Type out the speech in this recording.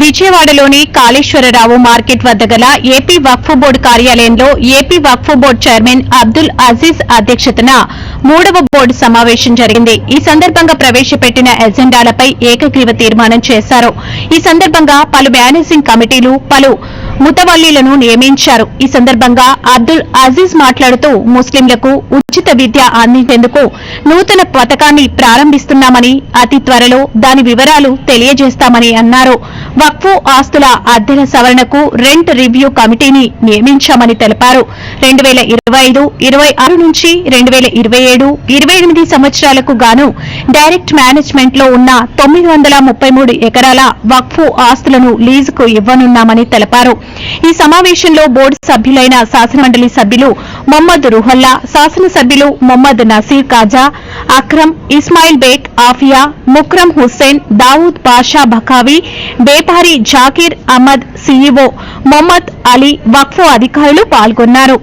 విజయవాడలోని కాళేశ్వరరావు మార్కెట్ వద్ద గల ఏపీ వక్ఫ్ బోర్డు కార్యాలయంలో AP Waqf board chairman Abdul Aziz అధ్యక్షతన మూడవ బోర్డు సమావేశం జరిగింది. ఈ సందర్భంగా ప్రవేశపెట్టిన ఎజెండాలపై ఏకగ్రీవ తీర్మానం చేశారు. ఈ సందర్భంగా పలు మేనేజింగ్ కమిటీలు పలు ముతవల్లీలను నియమించారు. ఈ సందర్భంగా అబ్దుల్ అజీజ్ మాట్లాడుతూ ముస్లింలకు ఉచిత విద్య అందించేందుకు నూతన పథకాన్ని ప్రారంభిస్తున్నామని అతి త్వరలో దాని వివరాలు తెలియజేస్తామని అన్నారు. వక్ఫు ఆస్తుల అద్దెల సవరణకు రెంట్ రివ్యూ కమిటీని నియమించామని తెలిపారు. రెండు వేల ఇరవై ఐదు ఇరవై ఆరు నుంచి రెండు వేల ఇరవై ఏడు ఇరవై ఎనిమిది సంవత్సరాలకు గాను డైరెక్ట్ మేనేజ్మెంట్లో ఉన్న తొమ్మిది వందల ముప్పై మూడు ఎకరాల వక్ఫు ఆస్తులను లీజుకు ఇవ్వనున్నామని తెలిపారు. ఈ సమావేశంలో బోర్డు సభ్యులైన శాసనమండలి సభ్యులు మొహమ్మద్ రుహల్లా శాసనసభ్యులు మొహమ్మద్ నసీర్ కాజా అక్రమ్ ఇస్మాయిల్ బేగ్ ఆఫియా ముక్రమ్ హుస్సేన్ దావూద్ బాషా బకావి బేపారి జాకీర్ అహ్మద్ సీఈఓ మొహమ్మద్ అలీ వక్ఫ్ అధికారులు పాల్గొన్నారు.